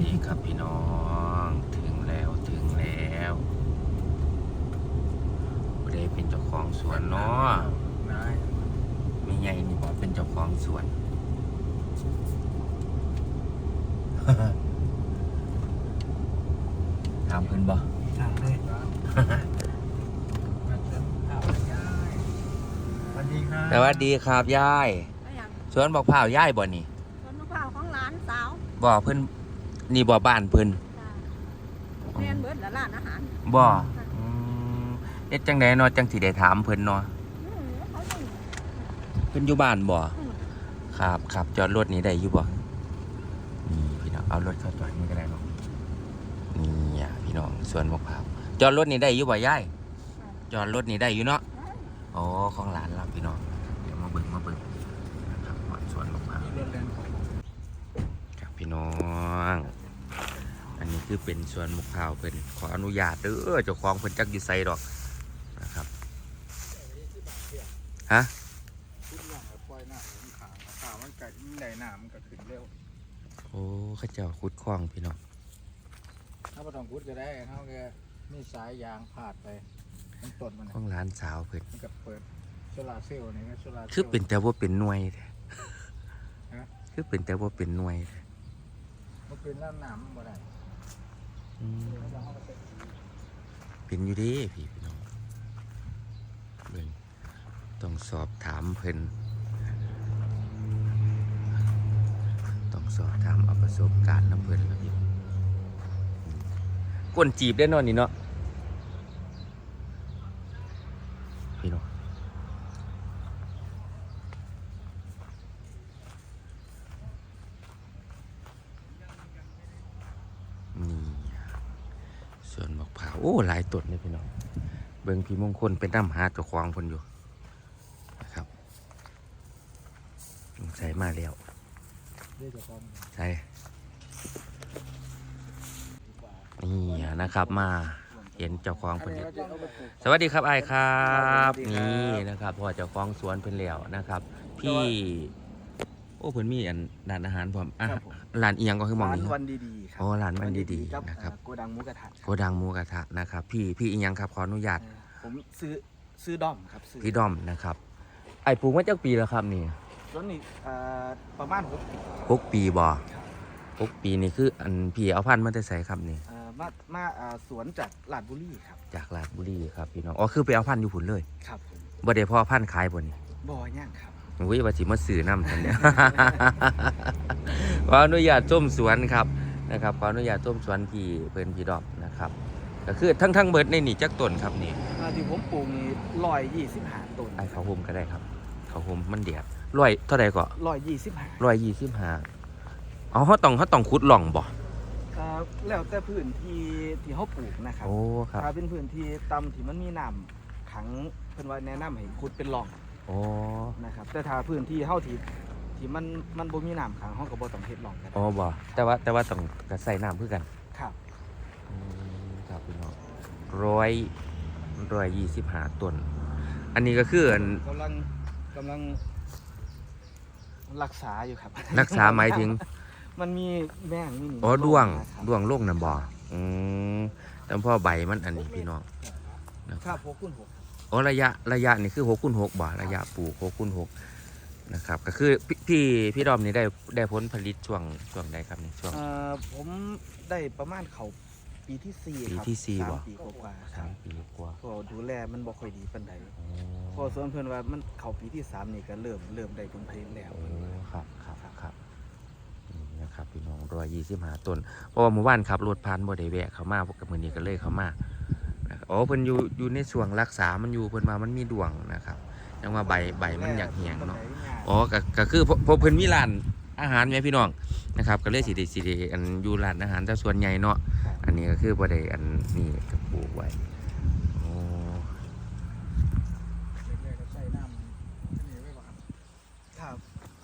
นี่ครับพี่น้องถึงแล้วถึงแล้วผู้ใดเป็นเจ้าของสวนเนาะนายไม่ใหญ่นี่บอกเป็นเจ้าของสวนถามเพิ่นบ่ทางเลยสวัสดีครับสวัสดีครับยายก็อย่างสวนบอกพร้าวยายบ่นี่สวนมะพร้าวของหลานสาวบ่เพิ่น นี่บ่บ้านเพิ่นจ้ะเรียนเบิดและร้านอาหารบ่อืมเฮ็ดจังไดเนาะจังสิได้ถามเพิ่นเนาะอืมเขาอยู่เพิ่นอยู่บ้านบ่อืมครับครับจอดรถนี้ได้อยู่บ่นี่พี่น้องเอารถเข้าจอดนี่ก็ได้เนาะนี่อะพี่น้องสวนมะพร้าวจอดรถนี้ได้อยู่บ่ยายจอดรถนี้ได้อยู่เนาะอ๋อของหลานเราพี่น้องเดี๋ยวมาเบิ่งมาเบิ่งนะครับสวนมะพร้าว มีรถแรงของ ครับพี่น้อง อันนี้ คือเป็นสวนมะพร้าวเพิ่นขออนุญาตเด้อเจ้าของเพิ่นจักอยู่ไสดอกนะครับฮะทุกอย่างปล่อยหน้าของขางขางมันไก่ยิ่งใดหน้ามันก็ขึ้นเร็วโอ้เข้าเจ้าขุดคลองพี่น้องถ้าปต้องพูดก็ได้เท่าแกมีสายยางพาดไปมันต้นมันขน่ะองหลานสาวเพิ่นมันก็เปิดโซลาร์เซลล์นี่ก็โซลาร์ซลล์คือเป็นแต่ว่าเป็นหน่วยแท้ฮะคือเป็นแต่ว่าเป็นหน่วยแท้มันเป็นน้ำหนามมันบ่ได้อืมแล้ว เป็นอยู่ดีพี่พี่น้องเบิ่งต้องสอบถามเพิ่นต้องสอบถามเอาประสบการณ์น้ำเพิ่นแล้วพี่กวนจีบได้นอนนี่เนาะพี่น้อง ส่วนมะพร้าโอ้หลายต้นเลยพี่น้อง เบิ่งพี่มงคลเป็นน้ำหาเจ้าของคนอยู่นะครับใส่มาแล้วเรียกเจ้าของใช่นี่นะครับมาเห็นเจ้าของอัเพิ่นนนี้อยู่เราจะเอาไปปลูกสวัสดีครับไอายครับสวัสดีครับ นี่นะครับพ่อเจ้าของสวนเพิ่นแล้วนะครับ พี่ โอ้เพิ่นมีอันร้านอาหารพร้อมอะครับผม ร้านเอียงก็คือหมองร้านนี้วันดีๆครัโอ้ร้านวันดีๆกับนะครับเอ่อโกดังหมูกระทะโกดังหมูกระทะนะครับ พี่พี่อีหยังครับขออนุญาตเออผมซื้อซื้อดอมครับซื้อพี่ดอมนะครับ ไอ้ปลูกมาจากปีแล้วครับนี่ต้นนี้เอ่อประมาณหกหกปีบ่ครับหกปีนี่คืออันพี่เอาพันธุ์มาแต่ใส่ครับนี่เอ่อมามาเอ่อสวนจากลาดบุรีครับจากราชบุรีครับพี่น้อง อ๋อคือไปเอาพันธุ์อยู่พุ่นเลยครับผมบ่ได้พ่อพันธุ์ขายบ่นี่บ่อย่างครับ อุ้ยว่าสิมาซื้อน้ำทันเนี่ย ขออนุญาตส้มสวนครับนะครับขออนุญาตส้มสวนพี่เพิ่นพี่ดอกนะครับ ก็คือทั้งทั้งเบิดในนี่จักต้นครับนี่อ่าที่ผมปลูกนี่ร้อยยี่สิบห้าต้นไอ้เขาวโฮมก็ได้ครับเขาวโฮมมันเดียดร้อยเท่าใดก็ร้อยยี่สิบห้าร้อยยี่สิบห้าอ๋อเขาต้องเขาต้องขุดหล่องบ่อ่าแล้วแต่พื้นที่ที่เขาปลูกนะครับโอ้ครับ ถ้าเป็นพื้นที่ต่ำที่มันมีน้ำขังเพิ่นว่าแนะนำให้ขุดเป็นหล่อง โอ้นะครับแต่ถ้าพื้นที่เฮาที่ที่มันมันบ่มีน้ำขังเฮาก็บ่ต้องเฮ็ดหล่องกันโอ้บ่แต่ว่าแต่ว่าต้องกระใส่น้ำเพื่อกันครับอืมครับพี่น้องร้อยร้อยยี่สิบห้าต้น อันนี้ก็คืออันกำลังกำลังรักษาอยู่ครับรักษาหมายถึง มันมีแม่งมีนี่อ๋อดวงนะครับดวงโลกน้ำบ่ออืมแต่พ่อใบมันอันนี้พี่น้องนะคครัรับบหกคูณหก อ๋อระยะระยะนี่คือหกคูณหกบ่ระยะปลูกหกคูณหกนะครับ ก็คือพี่พี่พี่ดอมนี่ได้ได้ผลผลิตช่วงช่วงใดครับนี่ช่วง เอ่อผมได้ประมาณเขาปีที่สี่ปีครับที่สี่สามบ่ปีกว่าๆคสารับมปีกว่าก็ดูแลมันบ่ค่อยดีปานใดโอ้พอส่วนเพิ่นว่ามันเข้าปีที่สามนี่ก็เริ่มเริ่มได้ผลผลิตแล้ว โอ้ครับครับครับนี่นะครับพี่น้องร้อยยี่สิบห้าต้นเพราะว่าหมู่บ้านขับรถผ่านบ่ได้แวะเข้ามาพวกกับมือนี้ก็เลยเข้ามานะครับ อ๋อเพิ่นอยู่อยู่ในส่วนรักษา มันอยู่เพิ่นมามันมีดวงนะครับยังว่าใบใบมันอยากเหี่ยงเนาะ อ๋อก็ก็คือพพเพิ่นมีร้านอาหารแม่พี่น้องนะครับ ก็เลยสิได้สิได้อันอยู่ร้านอาหารแต่ส่วนใหญ่เนาะครับอันนี้ก็คือบ่ได้อันนี้ก็ปลูกไว้โอ้แรกๆก็ใส่น้ำอันนี้ไว้ก่อนครับ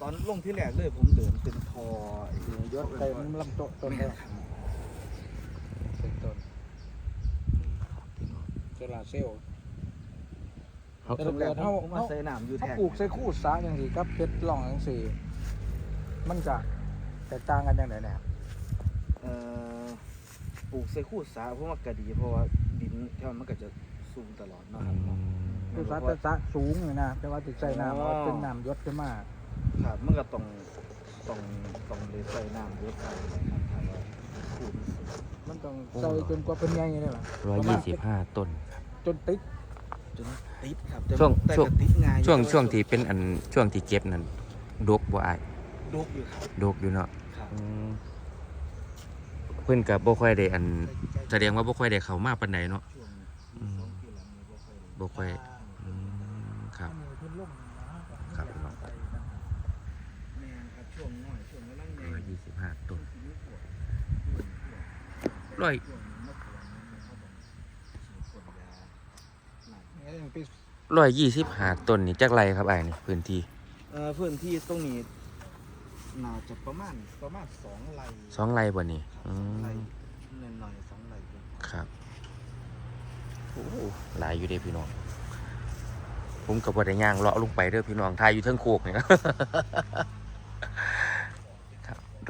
ตอนลงที่แรกเลยผมเดินเป็นทอไอ้ยศไปมันลำต้นต้นเลยครับเป็นต้น พี่น้อง โซลาร์เซลล์เขาแต่แรกๆผมมาใส่น้ำอยู่ถ้าแทนปลูกใส่คู่สาอย่างสีกับเพชรหล่องอย่างสีมันจะแตกต่างกันอย่างไรเนี่ยครับเอ่อปลูกใส่คู่สาเพราะว่ากระดีเพราะว่าดินแถวนั้นมันก็จะสูงตลอดเนาะครับเนาะคือสาจะสะสูงเลยนะแต่ว่าติดใจน้ำเอาเป็นน้ำยศขึ้นมาครับมันก็ต้องต้องต้องเลยใส่น้ำเยอะไปครับถ้าว่าขูด มันต้องใส่จนกว่าเป็นใหญ่เลยล่ะร้อยยี่สิบห้าต้นจนติดจนติดครับแต่ช่วงแต่ช่วง ก็ติดง่ายอยู่ช่วงแต่าช่วงที่เป็นอันช่วงที่เก็บนั่นดกบ่อายดกอยู่ครับดกอยู่เนาะครับอืมเพิ่นก็บ่ค่อยได้อัน แสดงว่าบ่ค่อยได้เข้ามาปานใดเนาะ ช่วงอืม สองปีหลังนี้บ่ค่อยได้บ่ค่อยอืมครับขึ้นลงนะครับพี่น้อง แม่นครับช่วงน้อยช่วงกำลังใหญ่ร้อยยี่สิบห้าต้น ช่วงนี้ปวด ร้อยช่วงนี้มะขามมันเขาบอกฉีดพ่นยาหนักนี่ยังปีร้อยยี่สิบห้าต้นนี่จักไรครับอ้ายนี่พื้นที่เอ่อพื้นที่ตรงนี้น่าจะประมาณประมาณสองไร่สองไรบ่นี่ครับอืสองไร่มหน่อยๆสองไร่เองครับโอ้หลายอยู่เด้พี่น้องผมกับบ่ได้ย่างเลาะลงไปเด้อพี่น้องทายอยู่เทิงโคกนี่ครับ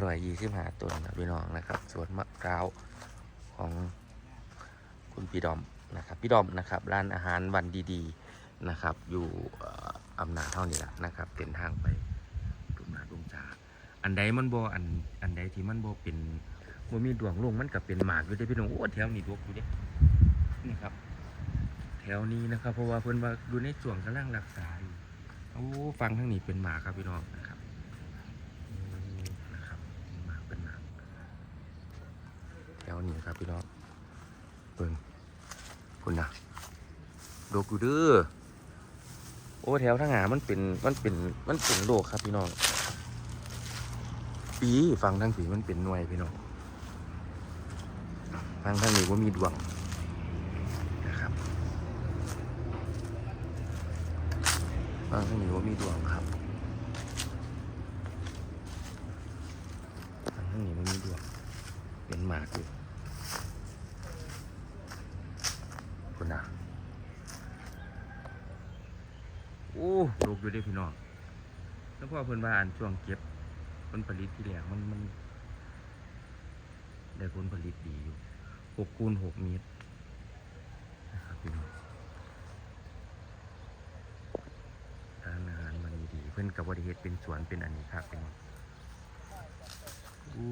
ร้อยยี่สิบห้าต้นนะพี่น้องนะครับสวนมะพร้าว ของคุณพี่ดอมนะครับพี่ดอมนะครับร้านอาหารวันดีๆนะครับ อยู่อำนาจเท่านี้แหละนะครับเป็นทางไปลุมนาลุมจาอันใดมันบ่อันอันใดที่มันบ่เป็นบ่มีดวงลงมันก็เป็นหมากอยู่เด้พี่น้องโอ้แถวนี้ดวกอยู่เด้นี่ครับ แถวนี้นะครับ เพราะว่าเพิ่นว่าอยู่ในช่วงกำลังรักษาอยู่โอ้ฟังทางนี้เป็นหมาครับพี่น้องนะครับอืมนะครับเป็นหมากเป็นหมากแถ วนี้ครับพี่น้องเบิ่งคุณนะโดกอยู่เด้อโอ้แถวทางหามันเป็นมันเป็นมันเป็นโลกครับพี่น้องปีฟังทางผีมันเป็นหน่วยพี่น้องฟังทางนี้ว่ามีดวงนะครับฟังทางนี้ว่ามีดวงครับฟังทางนี้ว่ามีดวงเป็นหมากอยู่คุณนะโอ้ลูก อยู่ด้พี่น้องแล้วพ่อเพิ่นว่าอันช่วงเก็บผลผลิตที่แรกมันมัน ได้ผลผลิตดีอยู่หกคูณหกเมตรนะครับพี่น้องร้านอาหารมันดีๆเพื่อนกับบริเฮตเป็นสวนเป็นอันนี้ครับเป็นอู้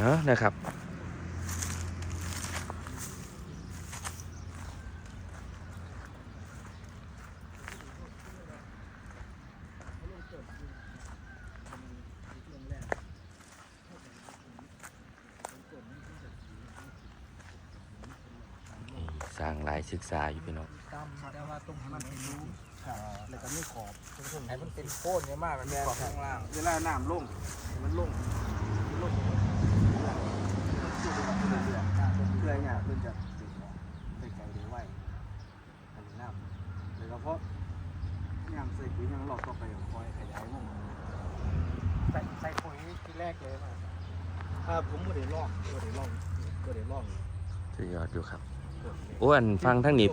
นาะนะครับนี่สร้างหลายศึกษาอยู่พี่น้องตามแต่ว่าตรงให้มันเป็นรูแล้วก็ไม่ขอบตรงให้มันเป็นโคนเนี่ยมากมันมีขอบข้างล่าง เวลาน้ำลงให้มันลง มันลงเพื่อเนี่ยเพื่อนจะติดไปไกลหรือไว้อันนี้น้ำโดยเฉพาะยางใส่ปุ๋ยยางหลอกต่อไปคอยขยายวงใส่ใส่ปุ๋ยทีแรกเลยมาถ้าผมไม่ได้ลอกไม่ได้ลอกไม่ได้ลอกสุดยอดอยู่ครับโอ้อันฟังทั้งนี้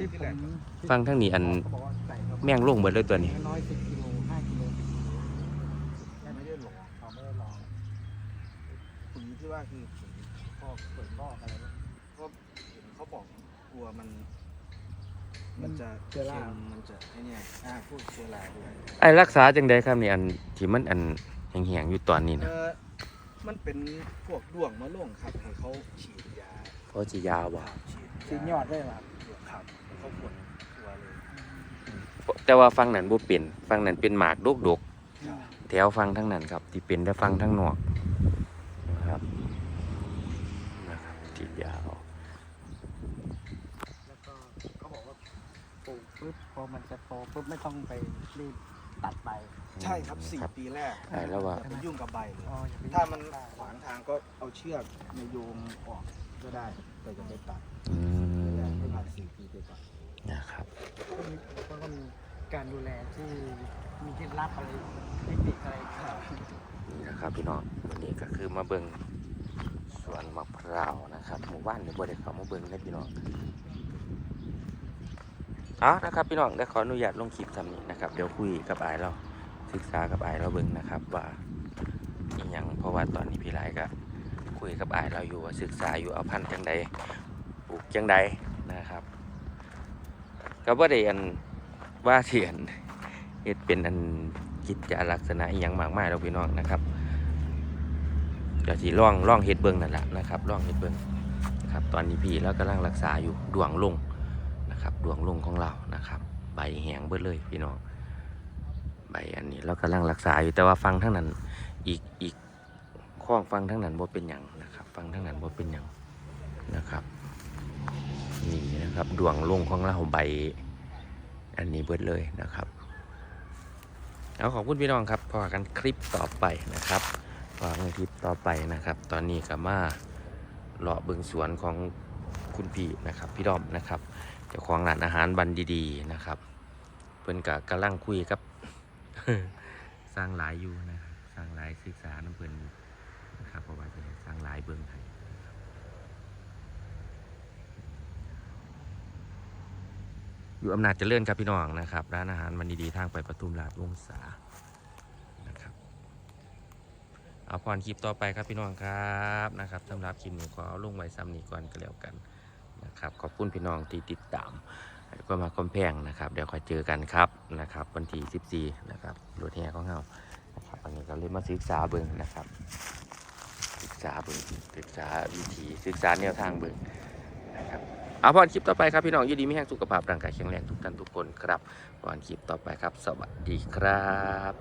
ฟังทั้งนี้อันแม่งลงเบิดเลยตัวนี้น้อยสิบกิโลห้ากิโลสิบกิโลไม่ได้หลอกเขาไม่ได้ลองปุ๋ยที่ว่าคือ อกเปิดลอกอะไรวะก็เห็นเขาบอกกลัวมัน มันจะเชื้อรา ค็มมันจะไอ้เนี่ยอ่าพูดเชื้อราด้วยไอ้รักษาจังใดครับนี่อันที่มันอันแห้งๆอยู่ตอนนี้เอนะอมันเป็นพวกด้วงมะล่วงครับให้เขาฉีดยาเขาสิยาวบ่ฉีดสียอดได้ไหมครับเขาปวดตัวเลยแต่ว่าฟังนั้นบ่เป็นฟังนั้นเป็นหมากดกครับๆแถวฟังทั้งนั้นครับ ที่เป็นแต่ฟังทั้งนอกนะครับนะครับที่ยาว แล้วก็เขาบอกว่าปลูกปุ๊บ พอมันจะโตปุ๊บไม่ต้องไปรีบตัดใบใช่ครับสี่ครับปีแรกใช่แล้วว่า อย่าไปยุ่งกับใบเลยอ๋ออย่าไปถ้ามันขวางทางก็เอาเชือกในโยงออกก็ได้ แต่จะไปตัดอืไม่ได้มไม่ผ่านสี่ปีไปตัดนะครับก็มีคนก็มีการดูแลที่มีเคล็ดลับอะไรเทคนิคอะไรครับ นี่นะครับพี่น้องวันนี้ก็คือมาเบิ่งสวนมะพร้าวนะครับหมู่บ้านนี่บ่ได้เข้ามาเบิ่งนะพี่น้อง เอานะครับพี่น้องได้ขออนุญาตลงคลิปทำนี้นะครับ เดี๋ยวคุยกับไอเราศึกษากับไอเราเบิ่งนะครับ ว่าอีหยังเพราะว่าตอนนี้พี่หลายก็คุยกับไอเราอยู่ว่าศึกษาอยู่เอาพันธุ์จังใดปลูกจังใดนะครับก็บ่ได้อันว่าเถียนเฮ็ดเป็นอันกิจลักษณะอีหย่างมากมายเราพี่น้องนะครับเดี๋ยวสิล่องล่องเฮ็ดเบิ้งนั่นแหละนะครับล่องเฮ็ดเบิ้งนะครับ ตอนนี้พี่แล้วกำลังรักษาอยู่ดวงลง ดวงลุงของเรานะครับ ใบแหงเบิดเลยพี่น้องใบอันนี้เรากำลังรักษาอยู่แต่ว่าฟังทั้งนั้นอีกอีกข้องฟังทั้งนั้นบ่เป็นหยังนะครับฟังทั้งนั้นบ่เป็นหยังนะครับนี่นะครับดวงลุงของเราใบ อันนี้เบิดเลยนะครับเอาขอบคุณพี่น้องครับพอกันคลิปต่อไปนะครับพอกันคลิปต่อไปนะครับ ตอนนี้ก็มาเลาะเบิงสวนของคุณพี่นะครับ พี่ดอมนะครับ เจ้าของร้านอาหารบันดีๆนะครับ เพิ่นก็กำลังคุยกับ สร้างหลายอยู่นะครับสร้างหลายศึกษาน้ำเพิ่นนะครับเพราะว่าจะสร้างหลายเบิงให้อยู่อำนาจเจริญครับพี่น้องนะครับร้านอาหารมันดีๆทางไปปทุมราชวงศานะครับเอาพรคลิปต่อไปครับพี่น้องครับนะครับสำหรับคลิปนี้ขอเอาลงไว้ซ้ำนี้ก่อนก็แล้วกัน นะครับ ขอบคุณพี่น้องที่ติดตามก็มาคอมแพงนะครับ เดี๋ยวคอยเจอกันครับนะครับวันที่14นะครับรถแห่ของเรานะครับวันนี้ก็เลยมาศึกษาเบิ่งนะครับ ศึกษาเบิ่งศึกษาวิธีศึกษาแนวทางเบิ่งนะครับเอาพรคลิปต่อไปครับพี่น้องยินดีไม่แห้งสุขภาพร่างกายแข็งแรงทุกท่านทุกคนครับพรคลิปต่อไปครับ สวัสดีครับ